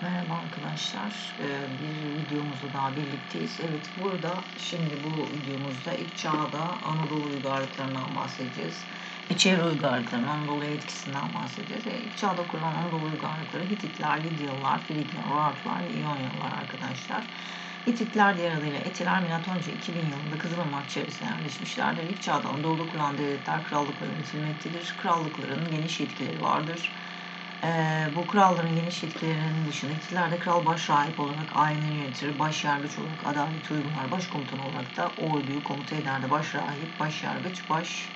Merhaba arkadaşlar. Ee, bir videomuzda daha birlikteyiz. Evet burada şimdi bu videomuzda ilk çağda Anadolu uygarlıklarından bahsedeceğiz. Çevre uygarlıklarının Anadolu'ya etkisinden bahsedeceğiz. Ve ilk çağda kurulan Anadolu uygarlıkları Hititler, Lidyalılar, Frigyalar, Urartular ve İyonyalılar arkadaşlar. Hititler diğer adıyla Etiler M.Ö. 2000 yılında Kızılırmak çevresine yerleşmişlerdir. İlk çağda Anadolu'da kurulan devletler krallıkları yönetilmektedir. Krallıkların geniş yetkileri vardır. Ee, bu kralların geniş yetkilerinin dışında Hitler'de kral başrahip olarak ayinleri yönetir, başyargıç olarak adalet uygular, başkomutan olarak da orduyu komuta ederdi. Başrahip, başyargıç, baş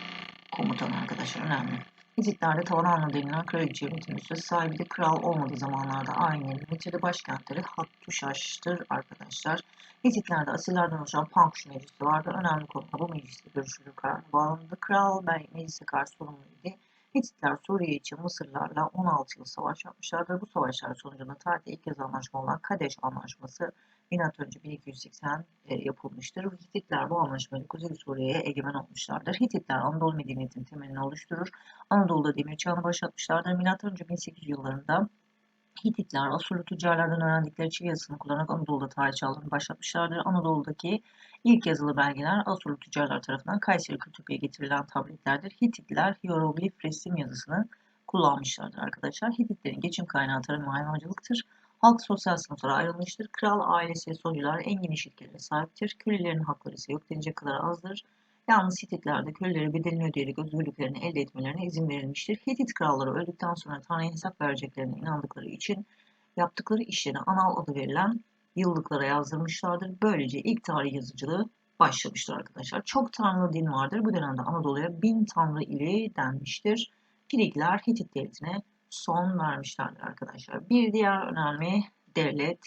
komutan arkadaşlar önemli. Hititler'de Tavananlı denilen kraliçe yönetimi söz sahibi de kral olmadığı zamanlarda ayinleri yönetirdi. Başkentleri Hattuşaş'tır arkadaşlar. Hititler'de asillerden oluşan Pankuş meclisi vardı. Önemli konuda bu mecliste görüşülür kararı bağlandı. Kral meclise karşı sorumluydu. Hititler Suriye için Mısırlarla 16 yıl savaş yapmışlardır. Bu savaşlar sonucunda tarihte ilk kez anlaşma olan Kadeş Anlaşması M.Ö. 1280 e, yapılmıştır. Hititler bu anlaşmayla Kuzey Suriye'ye egemen olmuşlardır. Hititler Anadolu medeniyetinin temelini oluşturur. Anadolu'da demir çağını başlatmışlardır. M.Ö. 1800 yıllarında Hititler Asurlu tüccarlardan öğrendikleri çivi yazısını kullanarak Anadolu'da tarih çağlarını başlatmışlardır. Anadolu'daki ilk yazılı belgeler Asurlu tüccarlar tarafından Kayseri Kültürköy'e getirilen tabletlerdir. Hititler hieroglif resim yazısını kullanmışlardır arkadaşlar. Hititlerin geçim kaynağı tarım ve hayvancılıktır. Halk sosyal sınıflara ayrılmıştır. Kral ailesi soylular en geniş yetkilere sahiptir. Kölelerin hakları ise yok denecek kadar azdır. Yalnız Hititlerde köleleri bedelini ödeyerek özgürlüklerini elde etmelerine izin verilmiştir. Hitit kralları öldükten sonra Tanrı'ya hesap vereceklerine inandıkları için yaptıkları işlerine anal adı verilen yıllıklara yazdırmışlardır. Böylece ilk tarih yazıcılığı başlamıştır arkadaşlar. Çok tanrılı din vardır. Bu dönemde Anadolu'ya bin tanrı ili denmiştir. Frigler Hitit devletine son vermişlerdir arkadaşlar. Bir diğer önemli devlet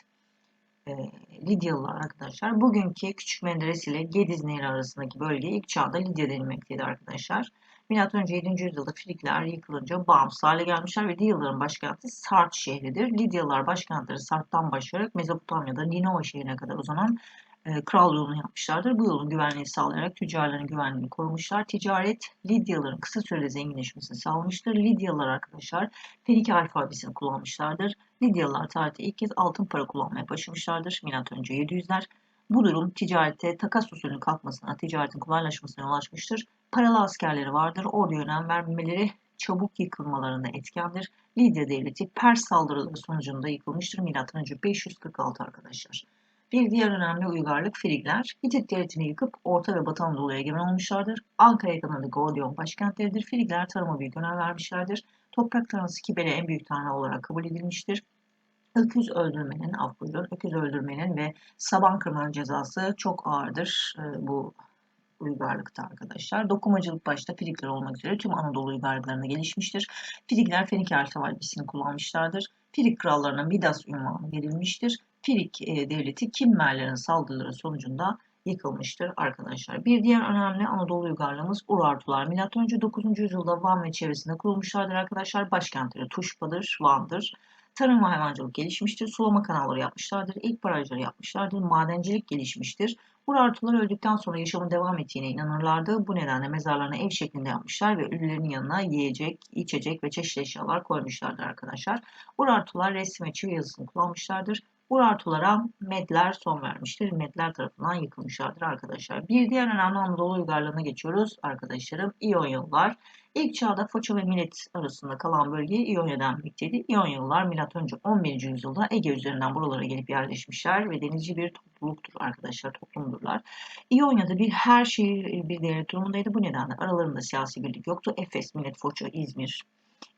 Lidyalılar arkadaşlar. Bugünkü Küçük Menderes ile Gediz Nehri arasındaki bölge ilk çağda Lidya denilmekteydi arkadaşlar. Milattan önce 7. yüzyılda Frikler yıkılınca bağımsız hale gelmişler ve Lidyalıların başkenti Sart şehridir. Lidyalılar başkentleri Sart'tan başlayarak Mezopotamya'da Ninova şehrine kadar uzanan e, kral yolunu yapmışlardır. Bu yolun güvenliğini sağlayarak tüccarların güvenliğini korumuşlar. Ticaret Lidyalıların kısa sürede zenginleşmesini sağlamıştır. Lidyalılar arkadaşlar Fenike alfabesini kullanmışlardır. Lidyalılar tarihte ilk kez altın para kullanmaya başlamışlardır. Önce 700'ler. Bu durum ticarette takas usulünün kalkmasına, ticaretin kolaylaşmasına yol açmıştır. Paralı askerleri vardır. Orduya önem vermemeleri çabuk yıkılmalarına etkendir. Lidya devleti Pers saldırıları sonucunda yıkılmıştır. Önce 546 arkadaşlar. Bir diğer önemli uygarlık Frigler, Hitit devletini yıkıp Orta ve Batı Anadolu'ya egemen olmuşlardır. Ankara yakınında Gordion başkentleridir. Frigler tarıma büyük önem vermişlerdir. Toprak tanrısı Kibele en büyük tanrı olarak kabul edilmiştir. Öküz öldürmenin, af buyurun, öküz öldürmenin ve saban kırmanın cezası çok ağırdır e, bu uygarlıkta arkadaşlar. Dokumacılık başta Frigler olmak üzere tüm Anadolu uygarlıklarında gelişmiştir. Frigler Fenike alfabesini kullanmışlardır. Frig krallarına Midas ünvanı verilmiştir. Frig e, devleti Kimmerlerin saldırıları sonucunda yıkılmıştır arkadaşlar. Bir diğer önemli Anadolu uygarlığımız Urartular. M.Ö. 9. yüzyılda Van ve çevresinde kurulmuşlardır arkadaşlar. Başkentleri Tuşba'dır, Van'dır. Tarım ve hayvancılık gelişmiştir. Sulama kanalları yapmışlardır. İlk barajları yapmışlardır. Madencilik gelişmiştir. Urartular öldükten sonra yaşamın devam ettiğine inanırlardı. Bu nedenle mezarlarını ev şeklinde yapmışlar ve ölülerin yanına yiyecek, içecek ve çeşitli eşyalar koymuşlardır arkadaşlar. Urartular resim ve çivi yazısını kullanmışlardır. Urartulara Medler son vermiştir. Medler tarafından yıkılmışlardır arkadaşlar. Bir diğer önemli Anadolu uygarlığına geçiyoruz arkadaşlarım. İyonyalılar. İlk çağda Foça ve Milet arasında kalan bölgeye İonya denmekteydi. İonyalılar M.Ö. 11. yüzyılda Ege üzerinden buralara gelip yerleşmişler ve denizci bir topluluktur arkadaşlar, toplumdurlar. İonya'da bir her şehir bir devlet durumundaydı. Bu nedenle aralarında siyasi birlik yoktu. Efes, Milet, Foça, İzmir,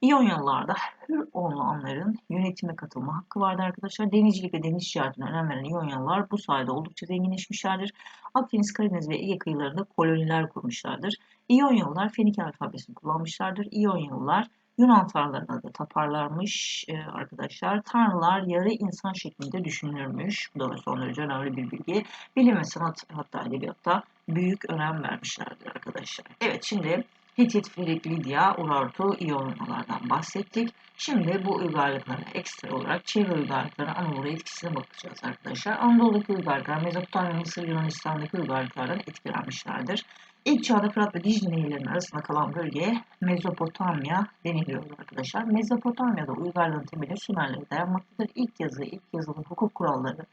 İyonyalılarda hür olanların yönetime katılma hakkı vardı arkadaşlar. Denizcilik ve deniz ticaretine önem veren İyonyalılar bu sayede oldukça zenginleşmişlerdir. Akdeniz, Karadeniz ve Ege kıyılarında koloniler kurmuşlardır. İyonyalılar Fenike alfabesini kullanmışlardır. İyonyalılar Yunan tanrılarına da taparlarmış e, arkadaşlar. Tanrılar yarı insan şeklinde düşünülürmüş. Bu da son derece önemli bir bilgi. Bilim ve sanat hatta edebiyatta büyük önem vermişlerdir arkadaşlar. Evet şimdi Hitit, Filik, Lidya, Urartu, İyonyalardan bahsettik. Şimdi bu uygarlıklara ekstra olarak çevre uygarlıklarına Anadolu etkisine bakacağız arkadaşlar. Anadolu'daki uygarlıklar Mezopotamya, Mısır, Yunanistan'daki uygarlıklardan etkilenmişlerdir. İlk çağda Fırat ve Dicle nehirlerinin arasında kalan bölgeye Mezopotamya deniliyor arkadaşlar. Mezopotamya'da uygarlığın temeli Sümerlere dayanmaktadır. İlk yazı, ilk yazılı hukuk kuralları,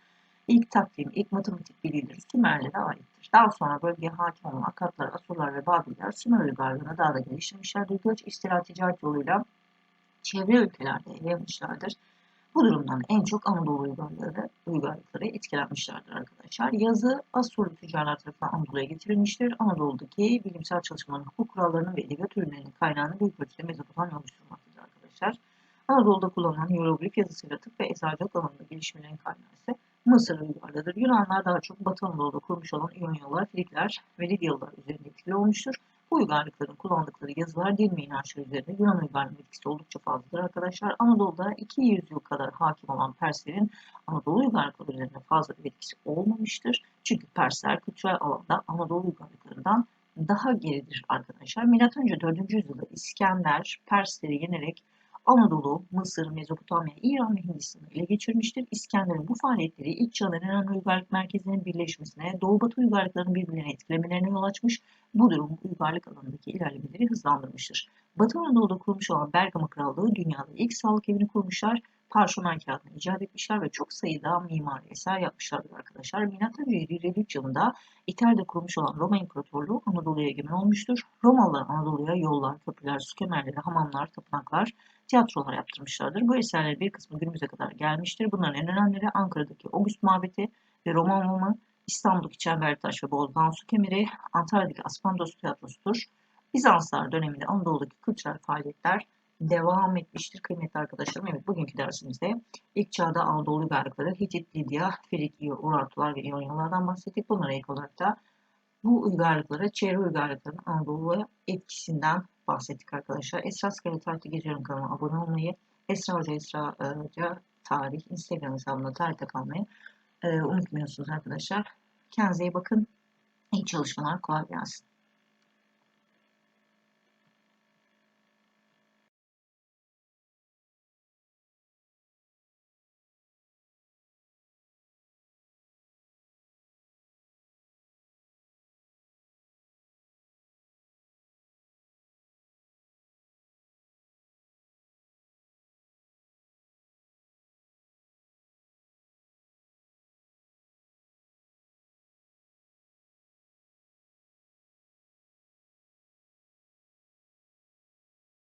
ilk takvim, ilk matematik bilgileri Sümerlere aittir. Daha sonra bölgeye hakim olan Akatlar, Asurlar ve Babiller Sümer uygarlığını daha da geliştirmişlerdir. Göç, istila, ticaret yoluyla çevre ülkelerde yayılmışlardır. Bu durumdan en çok Anadolu uygarlıkları, uygarlıkları etkilenmişlerdir arkadaşlar. Yazı Asurlu tüccarlar tarafından Anadolu'ya getirilmiştir. Anadolu'daki bilimsel çalışmaların hukuk kurallarının ve edebiyat ürünlerinin kaynağını büyük ölçüde Mezopotamya oluşturmaktadır arkadaşlar. Anadolu'da kullanılan hieroglif yazısıyla tıp ve eczacılık alanında gelişmelerin kaynağı ise Mısır uygarlığıdır. Yunanlar daha çok Batı Anadolu'da kurmuş olan İyonyalılar, Frikler ve Lidyalılar üzerinde etkili olmuştur. Bu uygarlıkların kullandıkları yazılar din ve üzerinde Yunan uygarlığının etkisi oldukça fazladır arkadaşlar. Anadolu'da 200 yıl kadar hakim olan Perslerin Anadolu uygarlıkları üzerinde fazla bir etkisi olmamıştır. Çünkü Persler kültürel alanda Anadolu uygarlıklarından daha geridir arkadaşlar. Milattan önce 4. yüzyılda İskender Persleri yenerek Anadolu, Mısır, Mezopotamya, İran ve Hindistan'ı ele geçirmiştir. İskender'in bu faaliyetleri ilk çağların önemli uygarlık merkezlerinin birleşmesine, Doğu-Batı uygarlıklarının birbirine etkilemelerine yol açmış. Bu durum uygarlık alanındaki ilerlemeleri hızlandırmıştır. Batı Anadolu'da kurulmuş olan Bergama Krallığı dünyada ilk sağlık evini kurmuşlar. Parşömen kağıdını icat etmişler ve çok sayıda mimari eser yapmışlardır arkadaşlar. Milattan önce 753 yılında İtalya'da kurulmuş olan Roma İmparatorluğu Anadolu'ya egemen olmuştur. Romalılar Anadolu'ya yollar, köprüler, su kemerleri, hamamlar, tapınaklar, tiyatrolar yaptırmışlardır. Bu eserlerin bir kısmı günümüze kadar gelmiştir. Bunların en önemlileri Ankara'daki August Mabedi ve Roma Hamamı, İstanbul'daki Çembertaş ve Bozdan Su Kemeri, Antalya'daki Aspandos Tiyatrosu'dur. Bizanslar döneminde Anadolu'daki kültürel faaliyetler devam etmiştir kıymetli arkadaşlarım. Evet bugünkü dersimizde ilk çağda Anadolu uygarlıkları Hitit, Lidya, Friki, Urartular ve İyonyalılardan bahsettik. Bunlara ek olarak da bu uygarlıklara, çevre uygarlıkların Anadolu'ya etkisinden bahsettik arkadaşlar. Esra Skale Tarihte Geziyorum kanalıma abone olmayı, Esra Hoca, Esra e, Hoca Tarih, Instagram hesabında tarihte kalmayı e, unutmuyorsunuz arkadaşlar. Kendinize iyi bakın. İyi çalışmalar, kolay gelsin.